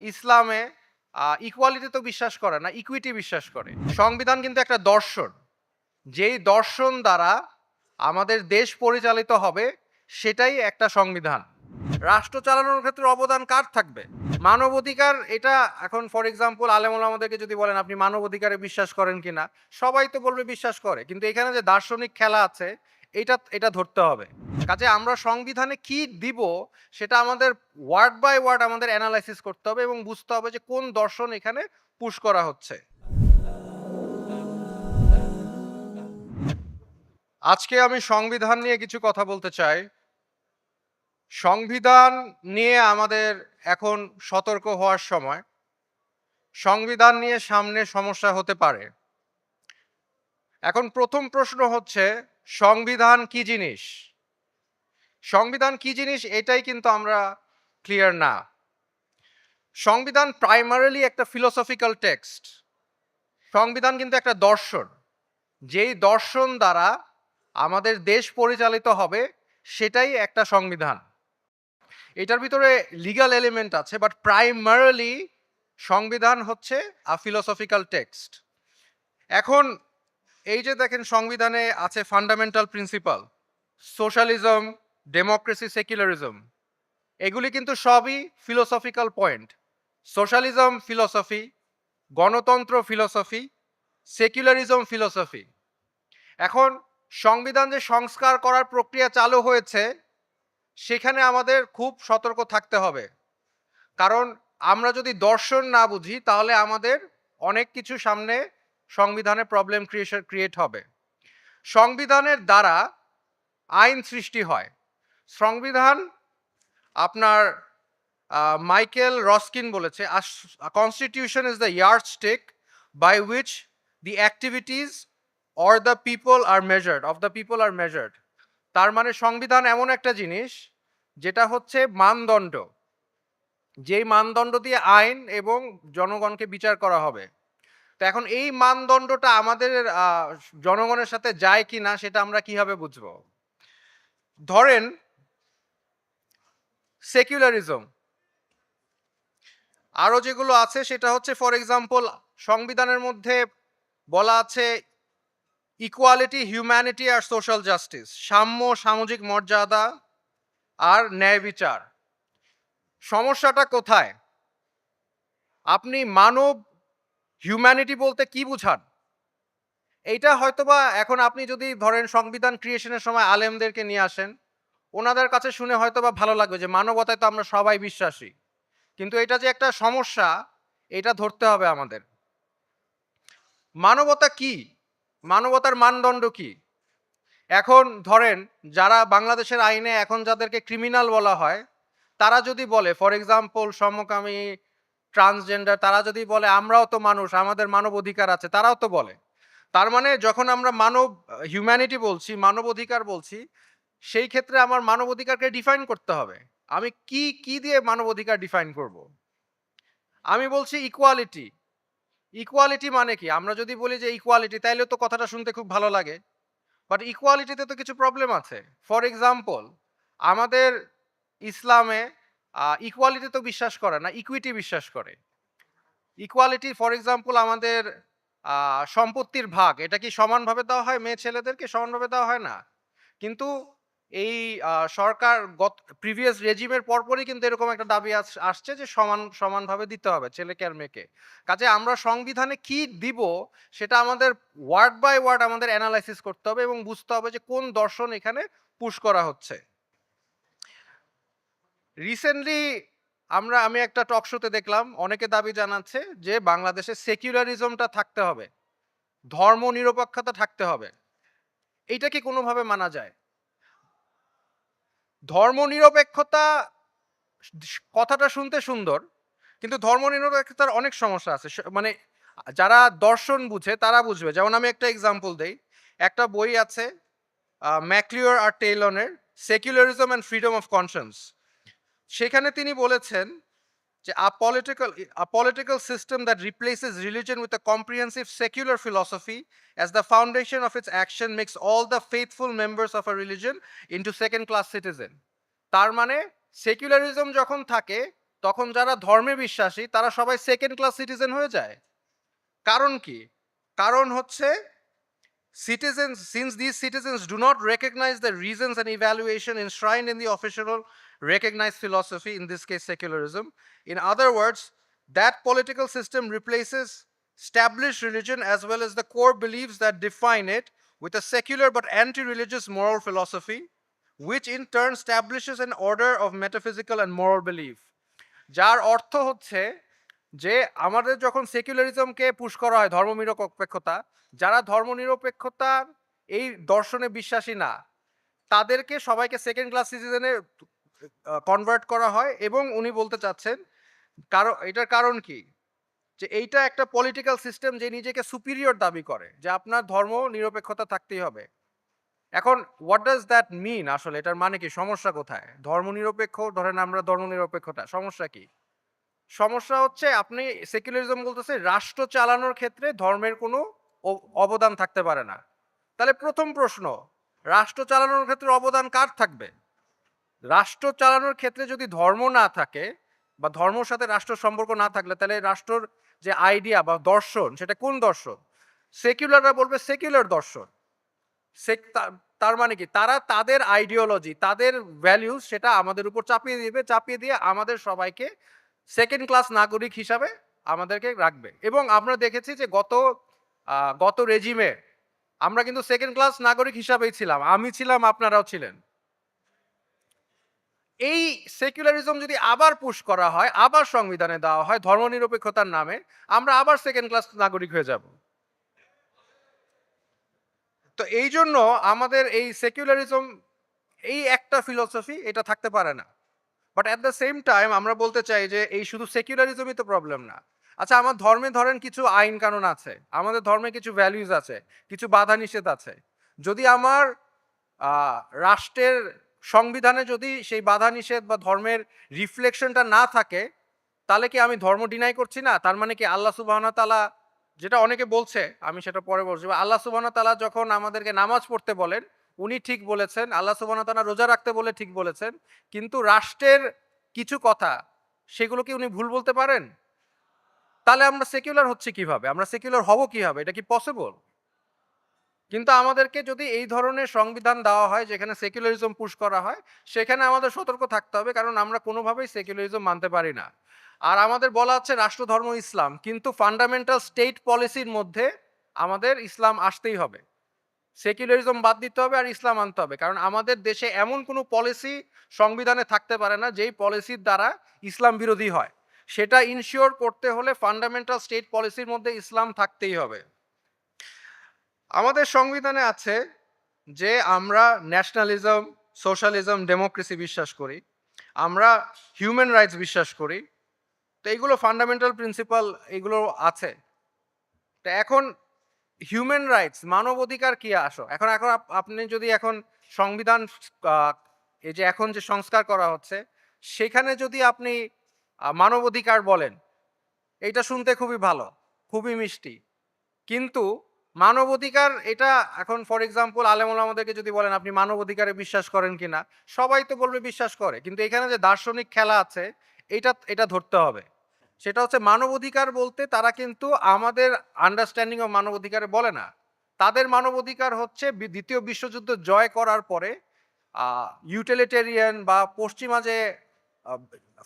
ইসলামে ইকুয়ালিটি তো বিশ্বাস করে না ইকুইটি বিশ্বাস করে। সংবিধান কিন্তু একটা দর্শন। যেই দর্শন দ্বারা আমাদের দেশ পরিচালিত হবে, সেটাই একটা সংবিধান। রাষ্ট্র চালানোর ক্ষেত্রে অবদান কার থাকবে? মানবাধিকার এটা এখন ফর এক্সাম্পল আলেমুল আমাদেরকে যদি বলেন, আপনি মানবাধিকারে বিশ্বাস করেন কিনা? সবাই তো বলবে বিশ্বাস করে। কিন্তু এখানে যে দার্শনিক খেলা আছে এটা এটা ধরতে হবে। কাজে আমরা সংবিধানে কি দিব সেটা আমাদের ওয়ার্ড বাই ওয়ার্ড আমাদের অ্যানালাইসিস করতে হবে এবং বুঝতে হবে যে কোন দর্শন এখানে পুশ করা হচ্ছে। আজকে আমি সংবিধান নিয়ে কিছু কথা বলতে চাই। সংবিধান নিয়ে আমাদের এখন সতর্ক হওয়ার সময়। সংবিধান নিয়ে সামনে সমস্যা হতে পারে। এখন প্রথম প্রশ্ন হচ্ছে সংবিধান কি জিনিস? সংবিধান কি জিনিস এটাই কিন্তু আমরা ক্লিয়ার না। সংবিধান প্রাইমারিলি একটা ফিলোসফিক্যাল টেক্সট সংবিধান কিন্তু একটা দর্শন। যেই দর্শন দ্বারা আমাদের দেশ পরিচালিত হবে, সেটাই একটা সংবিধান। এটার ভিতরে লিগাল এলিমেন্ট আছে বাট প্রাইমারিলি সংবিধান হচ্ছে আ ফিলোসফিক্যাল টেক্সট এখন এই যে দেখেন সংবিধানে আছে fundamental principal socialism democracy secularism এগুলি কিন্তু সবই ফিলোসফিক্যাল পয়েন্ট সোশ্যালিজম ফিলোসফি গণতন্ত্র ফিলোসফি সেকুলারিজম ফিলোসফি এখন সংবিধান যে সংস্কার করার প্রক্রিয়া চালু হয়েছে, সেখানে আমাদের খুব সতর্ক থাকতে হবে। কারণ আমরা যদি দর্শন না বুঝি, তাহলে আমাদের অনেক কিছু সামনে সংবিধানে প্রবলেম ক্রিয়েশন ক্রিয়েট হবে। সংবিধানের দ্বারা আইন সৃষ্টি হয়। সংবিধান আপনার মাইকেল রস্কিন বলেছে constitution is the yardstick by which the activities or the people are measured of the people are measured তার মানে সংবিধান এমন একটা জিনিস, যেটা হচ্ছে মানদণ্ড। যেই মানদণ্ড দিয়ে আইন এবং জনগণকে বিচার করা হবে। তো এখন এই মানদণ্ডটা আমাদের জনগণের সাথে যায় কি না সেটা আমরা কীভাবে বুঝব? ধরেন সেকুলারিজম আরও যেগুলো আছে সেটা হচ্ছে ফর এক্সাম্পল সংবিধানের মধ্যে বলা আছে ইকুয়ালিটি হিউম্যানিটি আর সোশ্যাল জাস্টিস সাম্য, সামাজিক মর্যাদা আর ন্যায় বিচার। সমস্যাটা কোথায়? আপনি মানব হিউম্যানিটি বলতে কি বুঝান? এইটা হয়তোবা এখন আপনি যদি ধরেন সংবিধান ক্রিয়েশনের সময় আলেমদেরকে নিয়ে আসেন, ওনাদের কাছে শুনে হয়তোবা ভালো লাগবে যে মানবতায় তো আমরা সবাই বিশ্বাসী। কিন্তু এটা যে একটা সমস্যা, এটা ধরতে হবে আমাদের। মানবতা কি? মানবতার মানদণ্ড কি? এখন ধরেন যারা বাংলাদেশের আইনে এখন যাদেরকে ক্রিমিনাল বলা হয়, তারা যদি বলে ফর এক্সাম্পল সমকামী ট্রান্সজেন্ডার, তারা যদি বলে, আমরাও তো মানুষ, আমাদের মানব অধিকার আছে, তারাও তো বলে। তার মানে যখন আমরা মানব হিউম্যানিটি বলছি, মানব অধিকার বলছি, সেই ক্ষেত্রে আমার মানব অধিকারকে ডিফাইন করতে হবে। আমি কি কি দিয়ে মানব অধিকার ডিফাইন করব? আমি বলছি ইকুয়ালিটি ইকুয়ালিটি মানে কি? আমরা যদি বলি যে ইকুয়ালিটি তাইলে তো কথাটা শুনতে খুব ভালো লাগে। বাট ইকুয়ালিটিতে তো কিছু প্রবলেম আছে। ফর এক্সাম্পল আমাদের ইসলামে ইকুয়ালিটি তো বিশ্বাস করে না ইকুইটি বিশ্বাস করে। ইকুয়ালিটি ফর এক্সাম্পল আমাদের সম্পত্তির ভাগ, এটা কি সমানভাবে দেওয়া হয়, মেয়ে ছেলেদেরকে সমানভাবে দেওয়া হয় না? কিন্তু এই সরকার গত প্রিভিয়াস রেজিমের পরপরই কিন্তু এরকম একটা দাবি আস- আসছে যে সমান, সমানভাবে দিতে হবে ছেলেকে আর মেয়েকে। কাজে আমরা সংবিধানে কি দিব সেটা আমাদের ওয়ার্ড বাই ওয়ার্ড আমাদের অ্যানালাইসিস করতে হবে এবং বুঝতে হবে যে কোন দর্শন এখানে পুশ করা হচ্ছে। রিসেন্টলি আমরা, আমি একটা টক শোতে দেখলাম, অনেকে দাবি জানাচ্ছে যে বাংলাদেশে সেকুলারিজমটা থাকতে হবে, ধর্ম নিরপেক্ষতা থাকতে হবে। এইটা কি কোনোভাবে মানা যায়? ধর্ম নিরপেক্ষতা কথাটা শুনতে সুন্দর, কিন্তু ধর্ম নিরপেক্ষতার অনেক সমস্যা আছে। মানে যারা দর্শন বুঝে তারা বুঝবে। যেমন আমি একটা এক্সাম্পল দেই, একটা বই আছে ম্যাকলিওর আর টেইলনের secularism and freedom of conscience সেখানে তিনি বলেছেন যে a political a political system that replaces religion with a comprehensive secular philosophy as the foundation of its action makes all the faithful members of a religion into second class citizen তার মানে secularism যখন থাকে, তখন যারা ধর্মে বিশ্বাসী, তারা সবাই সেকেন্ড ক্লাস সিটিজেন হয়ে যায়। কারণ কি? কারণ হচ্ছে citizens, since these citizens do not recognize the reasons and evaluation enshrined in the official recognized philosophy in this case secularism in other words that political system replaces established religion as well as the core beliefs that define it with a secular but anti-religious moral philosophy which in turn establishes an order of metaphysical and moral belief যার অর্থ হচ্ছে যে আমাদের যখন সেকুলারিজমকে push করা হয় ধর্মনিরপেক্ষতা যারা ধর্মনিরপেক্ষতার এই দর্শনে বিশ্বাসী না তাদেরকে সবাইকে সেকেন্ড ক্লাস সিটিজেনে কনভার্ট করা হয় এবং উনি বলতে চাচ্ছেন কারণ এটার কারণ কি? যে এইটা একটা পলিটিক্যাল সিস্টেম যে নিজেকে সুপিরিয়র দাবি করে, যে আপনার ধর্ম নিরপেক্ষতা থাকতেই হবে। এখন হোয়াট ডাজ দ্যাট মিন আসলে? এটার মানে কি? সমস্যা কোথায়? ধর্মনিরপেক্ষ ধরেন আমরা ধর্মনিরপেক্ষতা সমস্যা কি? সমস্যা হচ্ছে আপনি সেকুলারিজম বলতেছে রাষ্ট্র চালানোর ক্ষেত্রে ধর্মের কোনো অবদান থাকতে পারে না। তাহলে প্রথম প্রশ্ন, রাষ্ট্র চালানোর ক্ষেত্রে অবদান কার থাকবে? রাষ্ট্র চালানোর ক্ষেত্রে যদি ধর্ম না থাকে বা ধর্মর সাথে রাষ্ট্র সম্পর্ক না থাকলে, তাহলে রাষ্ট্রর যে আইডিয়া বা দর্শন, সেটা কোন দর্শন? সেকুলাররা বলবে সেকুলার দর্শন। সে- তার মানে কি? তারা তাদের আইডিওলজি তাদের ভ্যালিউজ সেটা আমাদের উপর চাপিয়ে দিবে, চাপিয়ে দিয়ে আমাদের সবাইকে সেকেন্ড ক্লাস নাগরিক হিসাবে আমাদেরকে রাখবে। এবং আমরা দেখেছি যে গত গত রেজিমে আমরা কিন্তু সেকেন্ড ক্লাস নাগরিক হিসাবেই ছিলাম। আমি ছিলাম, আপনারাও ছিলেন। এই সেকুলারিজম যদি আবার পুশ করা হয়, আবার সংবিধানে দেওয়া হয় ধর্মনিরপেক্ষতার নামে, আমরা আবার সেকেন্ড ক্লাস নাগরিক হয়ে যাব। তো এই জন্য আমাদের এই সেকুলারিজম এই একটা ফিলসফি এটা থাকতে পারে না। But at the same time আমরা বলতে চাই যে এই শুধু সেকুলারিজমই তো প্রবলেম না। আচ্ছা আমার ধর্মে ধরেন কিছু আইন কানুন আছে, আমাদের ধর্মে কিছু ভ্যালিউজ আছে, কিছু বাধা নিষেধ আছে। যদি আমার রাষ্ট্রের সংবিধানে যদি সেই বাধা নিষেধ বা ধর্মের রিফ্লেকশনটা না থাকে, তাহলে কি আমি ধর্ম ডিনাই করছি না? তার মানে কি আল্লাহ সুবাহনা তালা যেটা অনেকে বলছে, আমি সেটা পরে বলছি আল্লাহ সুবাহনা তালা যখন আমাদেরকে নামাজ পড়তে বলেন, উনি ঠিক বলেছেন, আল্লাহ সুবাহনা তালা রোজা রাখতে বলে ঠিক বলেছেন, কিন্তু রাষ্ট্রের কিছু কথা, সেগুলো কি উনি ভুল বলতে পারেন? তাহলে আমরা সেকুলার হচ্ছে কীভাবে? আমরা সেকুলার হব কীভাবে? এটা কি পসিবল কিন্তু আমাদেরকে যদি এই ধরনের সংবিধান দেওয়া হয়, যেখানে সেকুলারিজম পুশ করা হয়, সেখানে আমাদের সতর্ক থাকতে হবে, কারণ আমরা কোনোভাবেই সেকুলারিজম মানতে পারি না। আর আমাদের বলা হচ্ছে রাষ্ট্র, ধর্ম, ইসলাম, কিন্তু ফান্ডামেন্টাল স্টেট পলিসির মধ্যে আমাদের ইসলাম আসতেই হবে। সেকুলারিজম বাদ দিতে হবে আর ইসলাম আনতে হবে, কারণ আমাদের দেশে এমন কোনো পলিসি সংবিধানে থাকতে পারে না, যেই পলিসির দ্বারা ইসলাম বিরোধী হয়। সেটা ইনশিওর করতে হলে ফান্ডামেন্টাল স্টেট পলিসির মধ্যে ইসলাম থাকতেই হবে। আমাদের সংবিধানে আছে যে আমরা ন্যাশনালিজম সোশ্যালিজম ডেমোক্রেসি বিশ্বাস করি আমরা হিউম্যান রাইটস বিশ্বাস করি তো এইগুলো ফান্ডামেন্টাল প্রিন্সিপাল এগুলো আছে। তো এখন হিউম্যান রাইটস মানব অধিকার কি আসো এখন এখন আপনি যদি এখন সংবিধান এই যে এখন যে সংস্কার করা হচ্ছে সেখানে যদি আপনি আহ, মানবাধিকার বলেন এইটা শুনতে খুবই ভালো খুবই মিষ্টি। কিন্তু মানবাধিকার, এটা এখন ফর এক্সাম্পল আলেমুল আমাদেরকে যদি বলেন আপনি মানবাধিকারে বিশ্বাস করেন কিনা, সবাই তো বলবে বিশ্বাস করে। কিন্তু এখানে যে দার্শনিক খেলা আছে, এটা এটা ধরতে হবে। সেটা হচ্ছে মানবাধিকার বলতে তারা কিন্তু আমাদের আন্ডারস্ট্যান্ডিং অফ মানবাধিকারে বলে না। তাদের মানবাধিকার হচ্ছে দ্বিতীয় বিশ্বযুদ্ধ জয় করার পরে ইউটিলিটেরিয়ান বা পশ্চিমা যে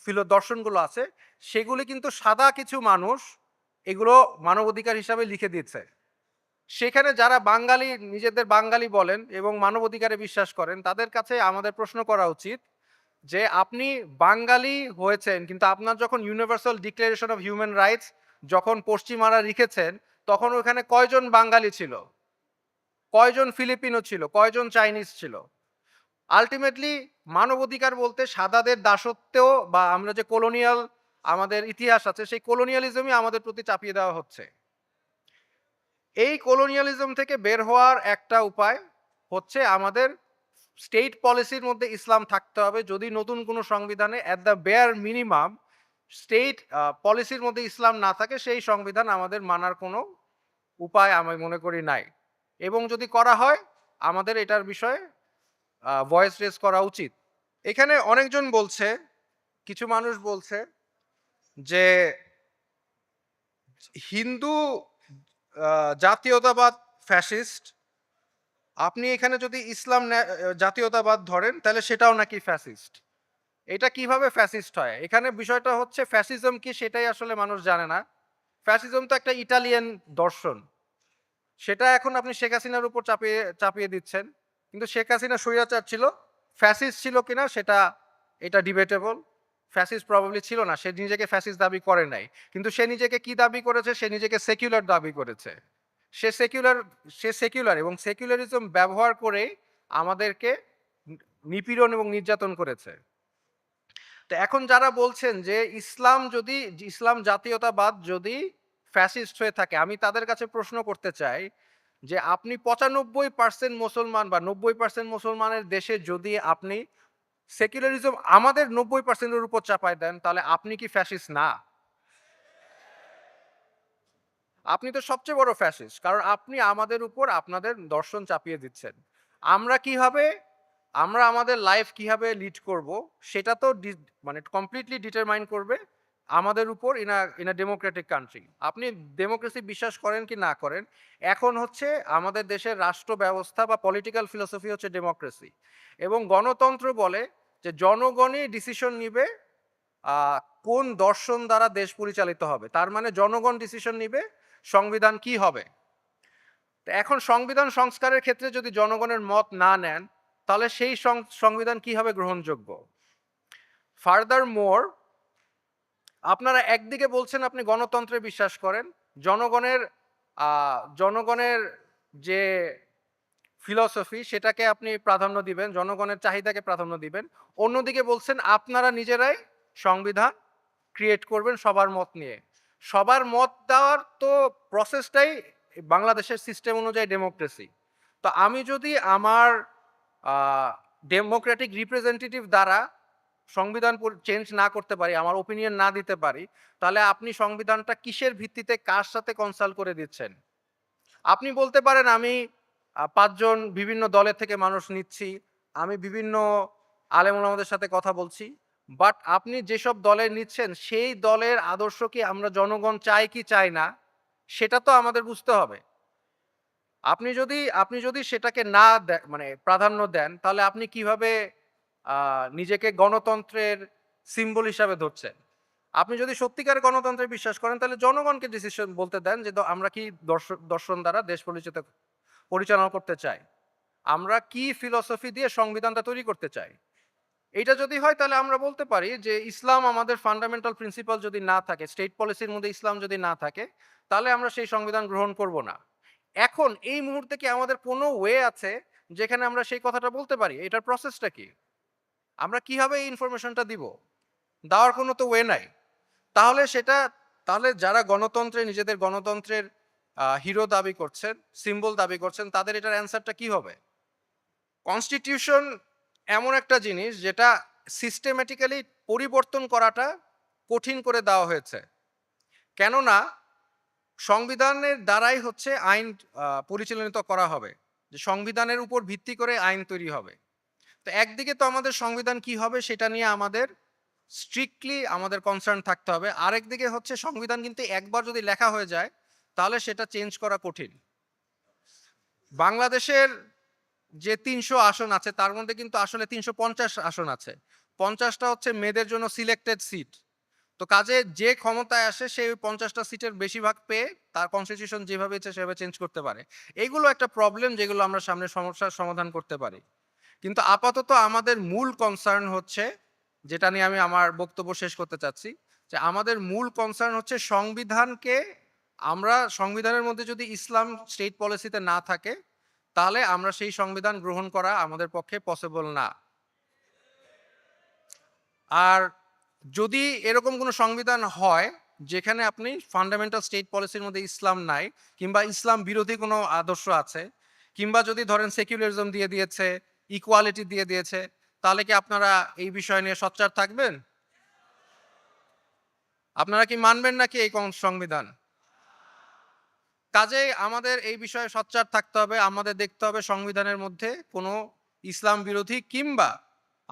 ফিলো, দর্শনগুলো আছে, সেগুলি কিন্তু সাদা কিছু মানুষ এগুলো মানবাধিকার হিসাবে লিখে দিচ্ছে সেখানে যারা বাঙালি, নিজেদের বাঙালি বলেন এবং মানবাধিকারে বিশ্বাস করেন, তাদের কাছে আমাদের প্রশ্ন করা উচিত যে, আপনি বাঙালি হয়েছেন, কিন্তু আপনার যখন universal declaration of human rights যখন পশ্চিমারা লিখেছেন, তখন ওখানে কয়জন বাঙালি ছিল? কয়জন ফিলিপিনো ছিল? কয়জন চাইনিজ ছিল? আলটিমেটলি মানবাধিকার বলতে সাদাদের দাসত্বেও বা আমরা যে কলোনিয়াল আমাদের ইতিহাস আছে, সেই কলোনিয়ালিজমই আমাদের প্রতি চাপিয়ে দেওয়া হচ্ছে। এই কলোনিয়ালিজম থেকে বের হওয়ার একটা উপায় হচ্ছে আমাদের স্টেট পলিসির মধ্যে ইসলাম থাকতে হবে। যদি নতুন কোনো সংবিধানে at the bare minimum state পলিসির মধ্যে ইসলাম না থাকে, সেই সংবিধান আমাদের মানার কোনো উপায় আমি মনে করি নাই। এবং যদি করা হয়, আমাদের এটার বিষয়ে ভয়েস রেজ করা উচিত। এখানে অনেকজন বলছে, কিছু মানুষ বলছে যে হিন্দু জাতীয়তাবাদ ফ্যাসিস্ট। আপনি এখানে যদি ইসলাম জাতীয়তাবাদ ধরেন, তাহলে সেটাও নাকি ফ্যাসিস্ট। এটা কীভাবে ফ্যাসিস্ট হয়? এখানে বিষয়টা হচ্ছে ফ্যাসিজম কি সেটাই আসলে মানুষ জানে না। ফ্যাসিজম তো একটা ইটালিয়ান দর্শন। সেটা এখন আপনি শেখ হাসিনার উপর চাপিয়ে চাপিয়ে দিচ্ছেন। কিন্তু শেখ হাসিনা স্বৈরাচার ছিল। ফ্যাসিস্ট ছিল কিনা সেটা, এটা ডিবেটেবল ফ্যাসিস্ট প্রবাবলি ছিল না, সে নিজেকে ফ্যাসিস দাবি করে নাই। কিন্তু সে নিজেকে কি দাবি করেছে? সে নিজেকে সেকুলার দাবি করেছে। সে সেকুলার সে সেকুলার এবং সেকুলারিজম ব্যবহার করে আমাদেরকে নিপীড়ন এবং নির্যাতন করেছে। তো এখন যারা বলছেন যে ইসলাম যদি, ইসলাম জাতীয়তাবাদ যদি ফ্যাসিস্ট হয়ে থাকে, আমি তাদের কাছে প্রশ্ন করতে চাই যে আপনি পঁচানব্বই পার্সেন্ট মুসলমান বা নব্বই পার্সেন্ট মুসলমানের দেশে যদি আপনি সেকুলারিজম আমাদের নব্বই পার্সেন্টের উপর চাপায় দেন, তাহলে আপনি কি ফ্যাসিস্ট না। আপনি তো সবচেয়ে বড় ফ্যাসিস্ট কারণ আপনি আমাদের উপর আপনাদের দর্শন চাপিয়ে দিচ্ছেন। আমরা কি হবে? আমরা আমাদের লাইফ কীভাবে লিড করব? সেটা তো মানে কমপ্লিটলি ডিটারমাইন করবে আমাদের উপর in in a democratic country আপনি ডেমোক্রেসি বিশ্বাস করেন কি না করেন? এখন হচ্ছে আমাদের দেশের রাষ্ট্র ব্যবস্থা বা পলিটিক্যাল ফিলোসফি হচ্ছে ডেমোক্রেসি এবং গণতন্ত্র বলে যে জনগণই ডিসিশন নিবে কোন দর্শন দ্বারা দেশ পরিচালিত হবে। তার মানে জনগণ ডিসিশন নিবে, সংবিধান কি হবে। এখন সংবিধান সংস্কারের ক্ষেত্রে যদি জনগণের মত না নেন, তাহলে সেই সংবিধান কীভাবে গ্রহণযোগ্য? ফার্দার মোর আপনারা একদিকে বলছেন আপনি গণতন্ত্রে বিশ্বাস করেন, জনগণের জনগণের যে ফিলসফি সেটাকে আপনি প্রাধান্য দিবেন, জনগণের চাহিদাকে প্রাধান্য দিবেন। অন্যদিকে বলছেন আপনারা নিজেরাই সংবিধান ক্রিয়েট করবেন সবার মত নিয়ে। সবার মত দেওয়ার তো প্রসেসটাই বাংলাদেশের সিস্টেম অনুযায়ী ডেমোক্রেসি তো আমি যদি আমার ডেমোক্রেটিক রিপ্রেজেন্টেটিভ দ্বারা সংবিধান চেঞ্জ না করতে পারি, আমার ওপিনিয়ন না দিতে পারি, তাহলে আপনি সংবিধানটা কিসের ভিত্তিতে কার সাথে কনসাল্ট করে দিচ্ছেন? আপনি বলতে পারেন, আমি পাঁচজন বিভিন্ন দলের থেকে মানুষ নিচ্ছি, আমি বিভিন্ন আলেমুল আমাদের সাথে কথা বলছি বাট আপনি যেসব দলের নিচ্ছেন, সেই দলের আদর্শ কি আমরা জনগণ চাই কি চাই না, সেটা তো আমাদের বুঝতে হবে। আপনি যদি আপনি যদি সেটাকে না মানে প্রাধান্য দেন, তাহলে আপনি কীভাবে নিজেকে গণতন্ত্রের সিম্বল হিসাবে ধরছেন আপনি যদি সত্যিকার গণতন্ত্রে বিশ্বাস করেন, তাহলে জনগণকে ডিসিশন বলতে দেন যে আমরা কি দর্শন দর্শন দ্বারা দেশ পরিচিত, পরিচালনা করতে চাই? আমরা কি ফিলসফি দিয়ে সংবিধানটা তৈরি করতে চাই? এটা যদি হয়, তাহলে আমরা বলতে পারি যে ইসলাম আমাদের ফান্ডামেন্টাল প্রিন্সিপাল যদি না থাকে স্টেট পলিসির মধ্যে ইসলাম যদি না থাকে, তাহলে আমরা সেই সংবিধান গ্রহণ করব না। এখন এই মুহূর্তে কি আমাদের কোনো ওয়ে আছে যেখানে আমরা সেই কথাটা বলতে পারি? এটার প্রসেসটা কি? আমরা কীভাবে এই ইনফরমেশনটা দিব? দেওয়ার কোনো তো ওয়ে নাই। তাহলে সেটা, তাহলে যারা গণতন্ত্রে, নিজেদের গণতন্ত্রের হিরো দাবি করছেন সিম্বল দাবি করছেন, তাদের এটার অ্যান্সারটা কি হবে? কনস্টিটিউশন এমন একটা জিনিস যেটা সিস্টেমেটিক্যালি পরিবর্তন করাটা কঠিন করে দেওয়া হয়েছে। কেননা, সংবিধানের দ্বারাই হচ্ছে আইন পরিচালিত করা হবে। যে সংবিধানের উপর ভিত্তি করে আইন তৈরি হবে। তো একদিকে তো আমাদের সংবিধান কি হবে সেটা নিয়ে আমাদের স্ট্রিক্টলি আমাদের কনসার্ন থাকতে হবে। আরেকদিকে হচ্ছে সংবিধান কিন্তু একবার যদি লেখা হয়ে যায়, তাহলে সেটা চেঞ্জ করা কঠিন। বাংলাদেশের যে তিনশো আসন আছে, তার মধ্যে কিন্তু আসলে তিনশো পঞ্চাশ আসন আছে। পঞ্চাশটা হচ্ছে মেয়েদের জন্য সিলেক্টেড সিট তো কাজে যে ক্ষমতায় আসে সেই ওই পঞ্চাশটা সিটের বেশিরভাগ পেয়ে তার কনস্টিটিউশন যেভাবে ইচ্ছে সেভাবে চেঞ্জ করতে পারে। এগুলো একটা প্রবলেম যেগুলো আমরা সামনে সমস্যার সমাধান করতে পারি। কিন্তু আপাতত আমাদের মূল কনসার্ন হচ্ছে, যেটা নিয়ে আমি আমার বক্তব্য শেষ করতে চাচ্ছি, যে আমাদের মূল কনসার্ন হচ্ছে সংবিধানকে, আমরা সংবিধানের মধ্যে যদি ইসলাম স্টেট পলিসিতে না থাকে, তাহলে আমরা সেই সংবিধান গ্রহণ করা আমাদের পক্ষে পসিবল না। আর যদি এরকম কোনো সংবিধান হয়, যেখানে আপনি ফান্ডামেন্টাল স্টেট পলিসির মধ্যে ইসলাম নাই, কিংবা ইসলাম বিরোধী কোনো আদর্শ আছে, কিংবা যদি ধরেন সেকুলারিজম দিয়ে দিয়েছে ইকুয়ালিটি দিয়ে দিয়েছে। তাহলে কি আপনারা এই বিষয় নিয়ে সচ্চার থাকবেন? আপনারা কি মানবেন নাকি এই সংবিধান? কাজেই আমাদের এই বিষয়ে সচ্চার থাকতে হবে, আমাদের দেখতে হবে সংবিধানের মধ্যে কোনো ইসলাম বিরোধী কিংবা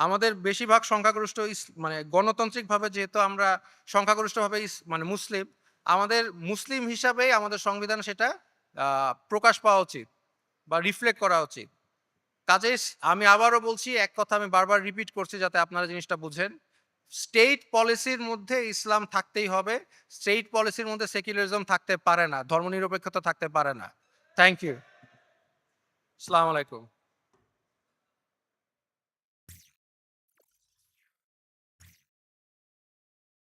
আমাদের বেশিরভাগ সংখ্যাগরিষ্ঠ মানে গণতান্ত্রিকভাবে যেহেতু আমরা সংখ্যাগরিষ্ঠভাবে মানে মুসলিম, আমাদের মুসলিম হিসাবেই আমাদের সংবিধান সেটা প্রকাশ পাওয়া উচিত বা রিফ্লেক্ট করা উচিত। কাজেই স- আমি আবারও বলছি, এক কথা আমি বারবার রিপিট করছি যাতে আপনারা জিনিসটা বুঝেন। স্টেট পলিসির মধ্যে ইসলাম থাকতেই হবে। স্টেট পলিসির মধ্যে সেকুলারিজম থাকতে পারে না, ধর্মনিরপেক্ষতা থাকতে পারে না। থ্যাংক ইউ আসসালামু আলাইকুম।